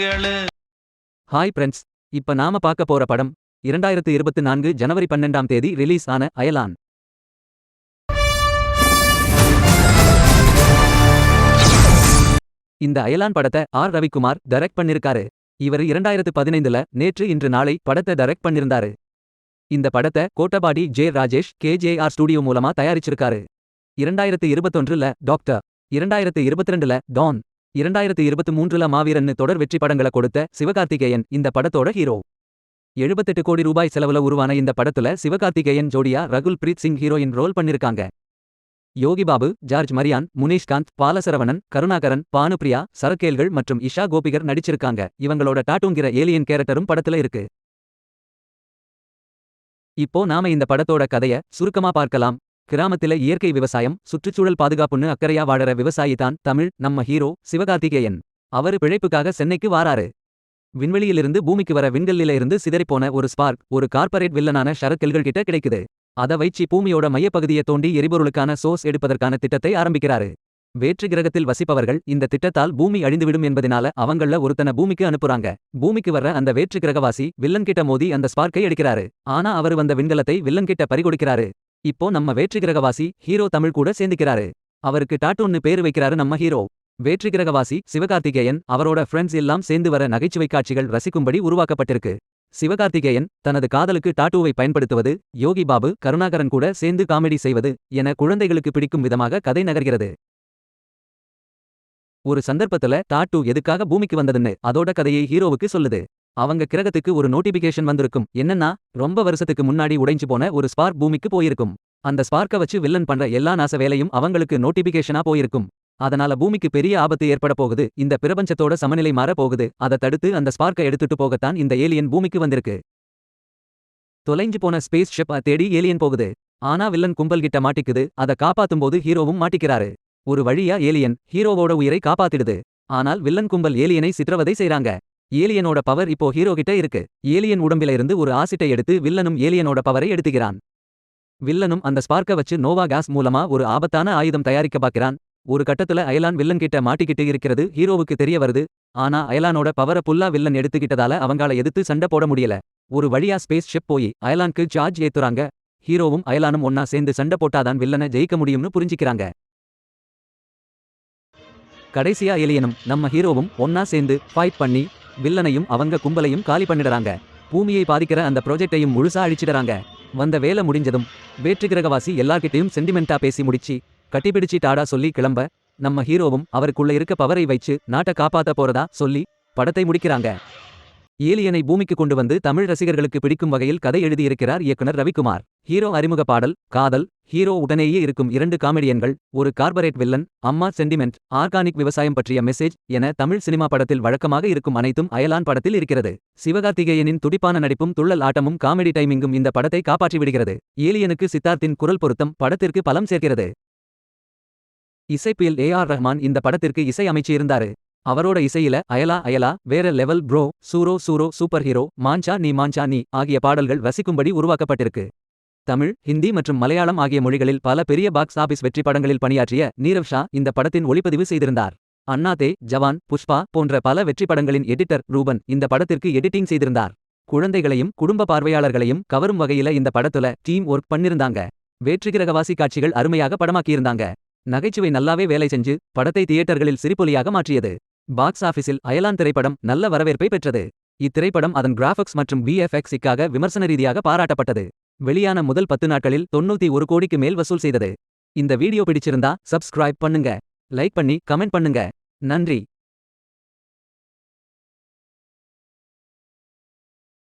கேளு. Hi friends இப்ப நாம பார்க்க போற படம் இரண்டாயிரத்து இருபத்து நான்கு ஜனவரி பன்னெண்டாம் தேதி ரிலீஸ் ஆன அயலான். இந்த அயலான் படத்தை ஆர். ரவிக்குமார் டைரக்ட் பண்ணிருக்காரு. இவர் இரண்டாயிரத்து பதினைந்துல நேற்று இன்று நாளை படத்தை டைரக்ட் பண்ணிருந்தாரு. இந்த படத்தை Kottapadi J Rajesh KJR studio மூலமா தயாரிச்சிருக்காரு. இரண்டாயிரத்து இருபத்தொன்றுல டாக்டர் இரண்டாயிரத்து இருபத்திரெண்டுல டான் இரண்டாயிரத்து இருபத்து மூன்றுல மாவீரன்னு தொடர் வெற்றி படங்களை கொடுத்த சிவகார்த்திகேயன் இந்த படத்தோட ஹீரோ. எழுபத்தெட்டு கோடி ரூபாய் செலவுல உருவான இந்த படத்துல சிவகார்த்திகேயன் ஜோடியா ரகுல் பிரீத் சிங் ஹீரோயின் ரோல் பண்ணிருக்காங்க. யோகி பாபு ஜார்ஜ் மரியான் முனீஷ்காந்த் பாலசரவணன் கருணாகரன் பானுப்ரியா சரக்கேல்கள் மற்றும் இஷா கோபிகர் நடிச்சிருக்காங்க. இவங்களோட டாட்டூங்கிற ஏலியன் கேரக்டரும் படத்துல இருக்கு. இப்போ நாம இந்த படத்தோட கதைய சுருக்கமா பார்க்கலாம். கிராமத்தில இயற்கை விவசாயம் சுற்றுச்சூழல் பாதுகாப்புன்னு அக்கறையா வாழற விவசாயி தான் தமிழ் நம்ம ஹீரோ சிவகார்த்திகேயன். அவரு பிழைப்புக்காக சென்னைக்கு வாராரு. விண்வெளியிலிருந்து பூமிக்கு வர விண்கல்லில இருந்து சிதறிப்போன ஒரு ஸ்பார்க் ஒரு கார்ப்பரேட் வில்லனான ஷரக்கெல்கள் கிட்ட கிடைக்குது. அத வைச்சி பூமியோட மையப்பகுதியை தோண்டி எரிபொருளுக்கான சோர்ஸ் எடுப்பதற்கான திட்டத்தை ஆரம்பிக்கிறாரு. வேற்று கிரகத்தில் வசிப்பவர்கள் இந்த திட்டத்தால் பூமி அழிந்துவிடும் என்பதனால அவங்கள ஒருத்தன பூமிக்கு அனுப்புறாங்க. பூமிக்கு வர்ற அந்த வேற்று கிரகவாசி வில்லன் கிட்ட மோதி அந்த ஸ்பார்க்கை எடுக்கிறாரு. ஆனா அவர் வந்த விண்கலத்தை வில்லன் கிட்ட பறிகொடுக்கிறாரு. இப்போ நம்ம வேற்றுகிரகவாசி ஹீரோ தமிழ் கூட சேர்ந்துக்கிறாரு. அவருக்கு டாட்டூன்னு பேரு வைக்கிறாரு நம்ம ஹீரோ. வேற்றுகிரகவாசி சிவகார்த்திகேயன் அவரோட ஃப்ரெண்ட்ஸ் எல்லாம் சேர்ந்து வர நகைச்சுவை காட்சிகள் ரசிக்கும்படி உருவாக்கப்பட்டிருக்கு. சிவகார்த்திகேயன் தனது காதலுக்கு டாட்டூவை பயன்படுத்துவது யோகி பாபு கருணாகரன் கூட சேர்ந்து காமெடி செய்வது என குழந்தைகளுக்கு பிடிக்கும் விதமாக கதை நகர்கிறது. ஒரு சந்தர்ப்பத்துல டாட்டூ எதுக்காக பூமிக்கு வந்ததுன்னு அதோட கதையை ஹீரோவுக்கு சொல்லுது. அவங்க கிரகத்துக்கு ஒரு நோட்டிபிகேஷன் வந்திருக்கும். என்னன்னா ரொம்ப வருஷத்துக்கு முன்னாடி உடைஞ்சு போன ஒரு ஸ்பார்க் பூமிக்கு போயிருக்கும். அந்த ஸ்பார்க்க வச்சு வில்லன் பண்ற எல்லா நாச வேலையும் அவங்களுக்கு நோட்டிபிகேஷனா போயிருக்கும். அதனால பூமிக்கு பெரிய ஆபத்து ஏற்பட போகுது. இந்த பிரபஞ்சத்தோட சமநிலை மாற போகுது. அதை தடுத்து அந்த ஸ்பார்க்கை எடுத்துட்டு போகத்தான் இந்த ஏலியன் பூமிக்கு வந்திருக்கு. தொலைஞ்சு போன ஸ்பேஸ் ஷிப் தேடி ஏலியன் போகுது. ஆனா வில்லன் கும்பல் கிட்ட மாட்டிக்குது. அதை காப்பாத்தும் போது ஹீரோவும் மாட்டிக்கிறாரு. ஒரு வழியா ஏலியன் ஹீரோவோட உயிரை காப்பாத்திடுது. ஆனால் வில்லன் கும்பல் ஏலியனை சித்திரவதை செய்றாங்க. ஏலியனோட பவர் இப்போ ஹீரோ கிட்ட இருக்கு. ஏலியன் உடம்பில இருந்து ஒரு ஆசிட்டை எடுத்து வில்லனும் ஏலியனோட பவரை எடுத்துக்கிறான். வில்லனும் அந்த ஸ்பார்க்க வச்சு நோவா கேஸ் மூலமா ஒரு ஆபத்தான ஆயுதம் தயாரிக்க பார்க்கிறான். ஒரு கட்டத்துல அயலான் வில்லன் கிட்ட மாட்டிக்கிட்டு இருக்கிறது ஹீரோவுக்கு தெரிய வருது. ஆனா அயலானோட பவர புல்லா வில்லன் எடுத்துக்கிட்டதால அவங்கள எதிர்த்து சண்டை போட முடியல. ஒரு வழியா ஸ்பேஸ் ஷிப் போய் அயலானுக்கு சார்ஜ் ஏத்துறாங்க. ஹீரோவும் அயலானும் ஒன்னா சேர்ந்து சண்டை போட்டாதான் வில்லனை ஜெயிக்க முடியும்னு புரிஞ்சுக்கிறாங்க. கடைசியா ஏலியனும் நம்ம ஹீரோவும் ஒன்னா சேர்ந்து ஃபைட் பண்ணி வில்லனையும் அவங்க கும்பலையும் காலி பண்ணிடுறாங்க. பூமியை பாதிக்கிற அந்த ப்ராஜெக்டையும் முழுசா அழிச்சிடுறாங்க. வந்த வேலை முடிஞ்சதும் வேற்று கிரகவாசி எல்லார்கிட்டயும் சென்டிமெண்டா பேசி முடிச்சு கட்டிப்பிடிச்சி டாடா சொல்லி கிளம்ப நம்ம ஹீரோவும் அவருக்குள்ள இருக்க பவரை வைச்சு நாட்டை காப்பாத்த போறதா சொல்லி படத்தை முடிக்கிறாங்க. ஏலியனை பூமிக்கு கொண்டு வந்து தமிழ் ரசிகர்களுக்கு பிடிக்கும் வகையில் கதை எழுதியிருக்கிறார் இயக்குனர் ரவிக்குமார். ஹீரோ அறிமுக பாடல் காதல். ஹீரோ உடனேயே இருக்கும் இரண்டு காமெடியன்கள் ஒரு கார்பரேட் வில்லன் அம்மா சென்டிமெண்ட் ஆர்கானிக் விவசாயம் பற்றிய மெசேஜ் என தமிழ் சினிமா படத்தில் வழக்கமாக இருக்கும் அனைத்தும் அயலான் படத்தில் இருக்கிறது. சிவகார்த்திகேயனின் துடிப்பான நடிப்பும் துள்ளல் ஆட்டமும் காமெடி டைமிங்கும் இந்த படத்தை காப்பாற்றி விடுகிறது. ஏலியனுக்கு சித்தார்த்தின் குரல் பொருத்தம் படத்திற்கு பலம் சேர்க்கிறது. இசைப்பில் ஏ ஆர் ரஹ்மான் இந்த படத்திற்கு இசை அமைச்சியிருந்தாரு அவரோட இசையில அயலா அயலா வேற லெவல் ப்ரோ சூரோ சூரோ சூப்பர் ஹீரோ மாஞ்சா நீ மாஞ்சா நீ ஆகிய பாடல்கள் ரசிக்கும்படி உருவாக்கப்பட்டிருக்கு. தமிழ் ஹிந்தி மற்றும் மலையாளம் ஆகிய மொழிகளில் பல பெரிய பாக்ஸ் ஆபீஸ் வெற்றி படங்களில் பணியாற்றிய நீரவ் ஷா இந்த படத்தின் ஒளிப்பதிவு செய்திருந்தார். அண்ணாதே ஜவான் புஷ்பா போன்ற பல வெற்றி படங்களின் எடிட்டர் ரூபன் இந்த படத்திற்கு எடிட்டிங் செய்திருந்தார். குழந்தைகளையும் குடும்ப பார்வையாளர்களையும் கவரும் வகையில இந்த படத்துல டீம் ஒர்க் பண்ணிருந்தாங்க. வேற்றுகிரகவாசி காட்சிகள் அருமையாக படமாக்கியிருந்தாங்க. நகைச்சுவை நல்லாவே வேலை செஞ்சு படத்தை தியேட்டர்களில் சிரிப்பொலியாக மாற்றியது. பாக்ஸ் ஆஃபீஸில் அயலான் திரைப்படம் நல்ல வரவேற்பை பெற்றது. இத்திரைப்படம் அதன் கிராஃபிக்ஸ் மற்றும் விஎஃப்எக்ஸிக்காக விமர்சன ரீதியாக பாராட்டப்பட்டது. வெளியான முதல் பத்து நாட்களில் தொண்ணூத்தி ஒரு கோடிக்கு மேல் வசூல் செய்தது. இந்த வீடியோ பிடிச்சிருந்தா சப்ஸ்கிரைப் பண்ணுங்க. லைக் பண்ணி கமெண்ட் பண்ணுங்க. நன்றி.